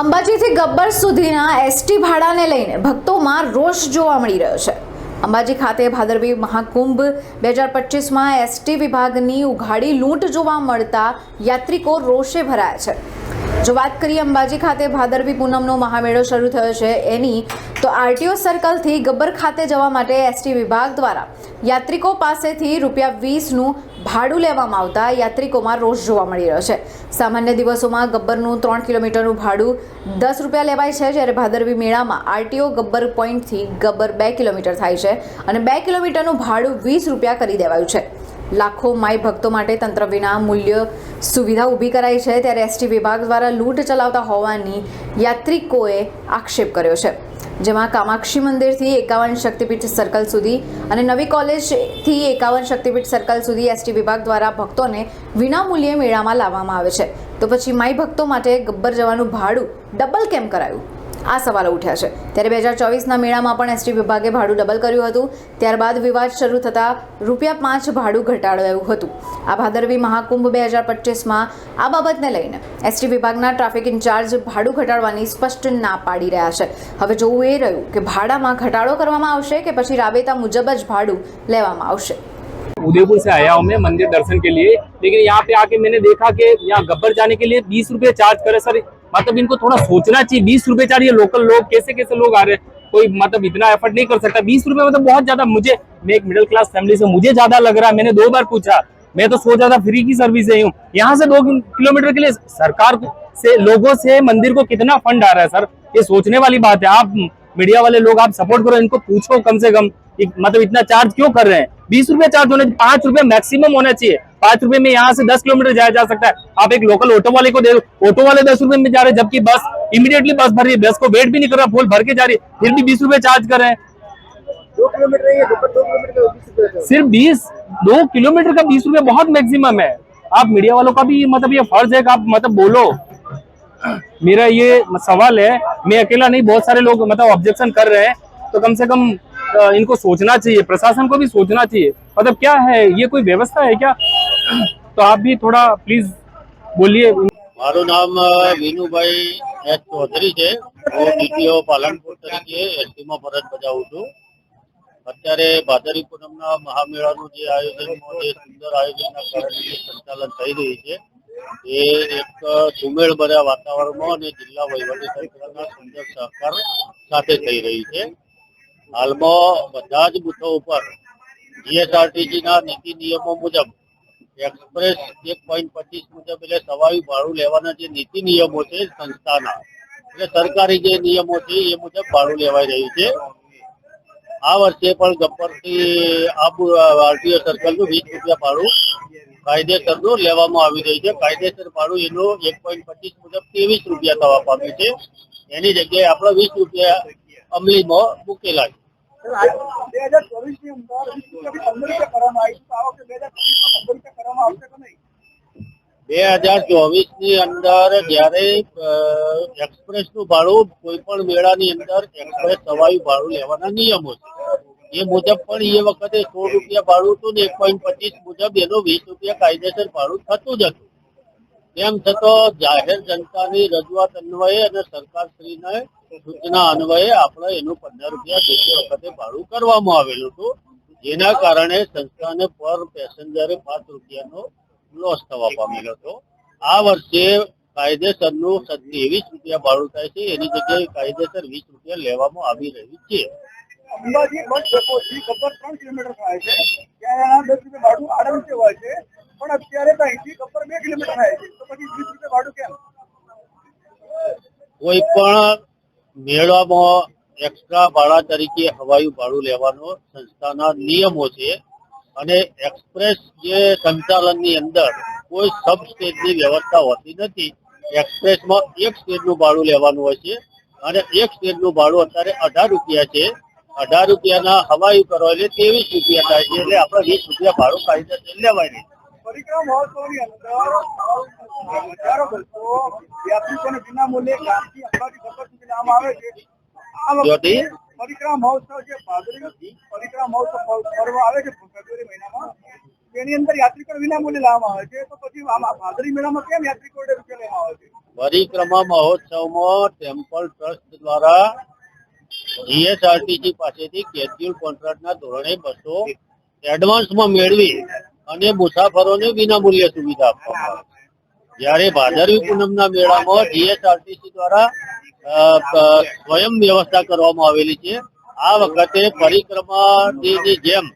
અંબાજીથી ગબ્બર સુધીના એસટી ભાડાને લઈને ભક્તોમાં રોષ જોવા મળી રહ્યો છે. અંબાજી ખાતે ભાદરવી મહાકુંભ બે હજાર પચીસમાં એસટી વિભાગની ઉઘાડી લૂંટ જોવા મળતા યાત્રિકો રોષે ભરાયા છે. જો વાત કરીએ અંબાજી ખાતે ભાદરવી પૂનમનો મહામેળો શરૂ થયો છે એની, તો આરટીઓ સર્કલથી ગબ્બર ખાતે જવા માટે એસટી વિભાગ દ્વારા યાત્રિકો પાસેથી રૂપિયા વીસનું ભાડું લેવામાં આવતા યાત્રિકોમાં રોષ જોવા મળી રહ્યો છે. સામાન્ય દિવસોમાં ગબ્બરનું ત્રણ કિલોમીટરનું ભાડું દસ રૂપિયા લેવાય છે, જ્યારે ભાદરવી મેળામાં આરટીઓ ગબ્બર પોઈન્ટથી ગબ્બર બે કિલોમીટર થાય છે અને બે કિલોમીટરનું ભાડું વીસ રૂપિયા કરી દેવાયું છે. લાખો માઈ ભક્તો માટે તંત્ર વિના મૂલ્ય સુવિધા ઊભી કરાઈ છે. ત્યારે એસટી વિભાગ દ્વારા લૂંટ ચલાવતા હોવાની યાત્રિકોએ આક્ષેપ કર્યો છે. જેમાં કામાક્ષી મંદિરથી એકાવન શક્તિપીઠ સર્કલ સુધી અને નવી કોલેજથી એકાવન શક્તિપીઠ સર્કલ સુધી એસટી વિભાગ દ્વારા ભક્તોને વિનામૂલ્યે મેળામાં લાવવામાં આવે છે. તો પછી માઈ ભક્તો માટે ગબ્બર જવાનું ભાડું ડબલ કેમ કરાયું? આ સવાલો ઉઠ્યા છે ત્યારે બે હજાર ચોવીસના મેળામાં પણ એસટી વિભાગે ભાડું ડબલ કર્યું હતું ત્યારબાદ વિવાદ શરૂ થતાં રૂપિયા પાંચ ભાડું ઘટાડાયું હતું આ ભાદરવી મહાકુંભ બે હજાર પચીસમાં આ બાબતને લઈને એસટી વિભાગના ટ્રાફિક ઇન્ચાર્જ ભાડું ઘટાડવાની સ્પષ્ટ ના પાડી રહ્યા છે હવે જોવું એ રહ્યું કે ભાડામાં ઘટાડો કરવામાં આવશે કે પછી રાબેતા મુજબ જ ભાડું લેવામાં આવશે उदयपुर से आया हूँ मैं मंदिर दर्शन के लिए लेकिन यहाँ पे आके मैंने देखा कि यहाँ गब्बर जाने के लिए बीस रुपए चार्ज करे सर मतलब इनको थोड़ा सोचना चाहिए। बीस रुपए ये लोकल लोग, कैसे कैसे लोग आ रहे हैं? कोई मतलब इतना एफर्ट नहीं कर सकता। बीस रुपए मतलब बहुत ज़्यादा मुझे मैं एक मिडिल क्लास फैमिली से मुझे ज़्यादा लग रहा है। मैंने दो बार पूछा। मैं तो सोचा था फ्री की सर्विस है हूँ। यहाँ से दो किलोमीटर के लिए सरकार से लोगों से मंदिर को कितना फंड आ रहा है, सर? ये सोचने वाली बात है। आप मीडिया वाले लोग, आप सपोर्ट करो, इनको पूछो कम से कम। मतलब इतना चार्ज क्यों कर रहे हैं? बीस रुपए चार्ज होने पाँच रुपए मैक्सिमम होना चाहिए। पाँच रुपए में यहाँ से दस किलोमीटर जाया जा सकता है। आप एक लोकल ऑटो वाले को दे दो। ऑटो वाले दस रुपए में जा रहे हैं जबकि बस इमीडिएटली बस भर रही है। बस को वेट भी नहीं कर रहा फुल भर के जा रही है। फिर भी बीस रुपए चार्ज कर रहे हैं। दो किलोमीटर है। सिर्फ़ बीस दो किलोमीटर का बीस रुपए बहुत मैक्सिमम है। आप मीडिया वालों का भी मतलब ये फ़र्ज़ है कि आप मतलब बोलो। मेरा ये सवाल है मैं अकेला नहीं बहुत सारे लोग मतलब ऑब्जेक्शन कर रहे हैं। तो कम से कम इनको सोचना चाहिए प्रशासन को भी सोचना चाहिए। मतलब क्या है ये कोई व्यवस्था है क्या? तो आप भी थोड़ा प्लीज बोलिए મારું નામ અ, વિનુભાઈ એસ ચૌધરી છે હું ડીટીઓ પાલનપુર તરીકે એસટીમાં ફરજ બજાવું છું અત્યારે ભાદરી પૂનમના મહામેળાનું જે આયોજનમાં જે સુંદર આયોજનના કારણે જે સંચાલન થઈ રહ્યું છે એ એક સુમેળ ભર્યા વાતાવરણમાં અને જિલ્લા વહીવટી તંત્રના સુંદર સહકાર સાથે થઈ રહી છે હાલમાં બધા જ બૂથો ઉપર જીએસઆરટીસી ના નીતિ નિયમો મુજબ એક્સપ્રેસ એક પોઈન્ટ પચીસ મુજબ એટલે સવાયું ભાડું લેવાના જે નીતિ નિયમો છે સંસ્થાના. એટલે સરકારી જે નિયમો છે એ મુજબ ભાડું લેવાઈ રહ્યું છે. આ વર્ષે પણ ગબ્બરથી આબુ, આરટીઓ સર્કલનું વીસ રૂપિયા ભાડું કાયદેસરનું લેવામાં આવી રહ્યું છે. કાયદેસર ભાડું એનું એક પોઈન્ટ પચીસ મુજબ ત્રેવીસ રૂપિયા થવા પામ્યું છે. એની જગ્યાએ આપણે વીસ રૂપિયા અમલીમાં મૂકેલા છે. બે હજાર ચોવીસની અંદર પંદર જયારે એક્સપ્રેસનું ભાડું કોઈ પણ મેળાની અંદર એક્સપ્રેસ સવાયું ભાડું લેવાના નિયમો છે. એ મુજબ પણ એ વખતે સો રૂપિયા ભાડું હતું ને, એક પોઈન્ટ પચીસ મુજબ એનું વીસ રૂપિયા કાયદેસર ભાડું થતું જ હતું. તેમ છતાં જાહેર જનતાની રજૂઆત અન્વયે અને સરકારશ્રીને સૂચના અન્વયે આપણે એનું પંદર રૂપિયા તે વખતે ભાડું કરવામાં આવેલું હતું જેના કારણે સંસ્થાને પર પેસેન્જરે પાંચ રૂપિયાનો લોસ થવા પામેલો હતો. આ વર્ષે કાયદેસરનું ત્રેવીસ રૂપિયા ભાડું થાય છે એની જગ્યાએ કાયદેસર વીસ રૂપિયા લેવામાં આવી રહ્યું છે. અંબાજી બસ ડેપોથી ગબ્બર ત્રણ કિલોમીટર થાય છે ત્યાં દસ રૂપિયા ભાડું આરામથી હોય છે પણ અત્યારે તો અહીંથી ગબ્બર બે કિલોમીટર થાય છે તો પછી વીસ રૂપિયા ભાડું કેમ? કોઈ પણ મેળામાં એક્સ્ટ્રા ભાડા તરીકે હવાયું ભાડું લેવાનો સંસ્થાના નિયમો છે અને એક્સપ્રેસ જે સંચાલનની અંદર કોઈ સબ સ્ટેજની વ્યવસ્થા હોતી નથી એક્સપ્રેસમાં એક સ્ટેજનું ભાડું લેવાનું હોય છે અને એક સ્ટેજનું ભાડું અત્યારે અઢાર રૂપિયા છે. અઢાર રૂપિયાના હવાયું કરો એટલે ત્રેવીસ રૂપિયા થાય છે. એટલે આપણે વીસ રૂપિયા ભાડું કાયદેસર લેવાય નહીં. પરિક્રમા મહોત્સવની અંદર હજારો ભક્તો યાત્રિકોને વિના મૂલ્યે ગામથી અંબાજી સુધી લાવવામાં આવે છે આ વખતે પરિક્રમ મહોત્સવ જે ભાદરવી પરિક્રમ મહોત્સવ પર્વ આવે છે ફેબ્રુઆરી મહિનામાં તેની અંદર યાત્રિકો વિના મૂલ્યે લાવવામાં આવે છે. તો પછી આમાં ભાદરી મેળામાં કેમ યાત્રિકો રૂપિયા લેવામાં આવે છે? પરિક્રમા મહોત્સવમાં ટેમ્પલ ટ્રસ્ટ દ્વારા જીએસઆરટીસી પાસેથી કેજ્યુઅલ કોન્ટ્રાક્ટના ધોરણે બસો એડવાન્સમાં મેળવી અને મુસાફરોને વિનામૂલ્યે સુવિધા આપવામાં આવે. જ્યારે ભાદરવી પૂનમના મેળામાં જીએસઆરટીસી દ્વારા સ્વયં વ્યવસ્થા કરવામાં આવેલી છે. આ વખતે પરિક્રમાની જેમ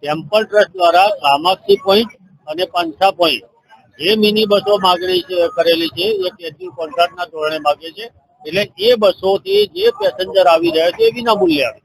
ટેમ્પલ ટ્રસ્ટ દ્વારા કામાક્ષી પોઈન્ટ અને પાંચસા પોઈન્ટ જે મિની બસો માગણી કરેલી છે, એ કેજ્યુઅલ કોન્ટ્રાક્ટના ધોરણે માગે છે. એટલે એ બસોથી જે પેસેન્જર આવી રહ્યા છે, એ વિના મૂલ્ય આવે.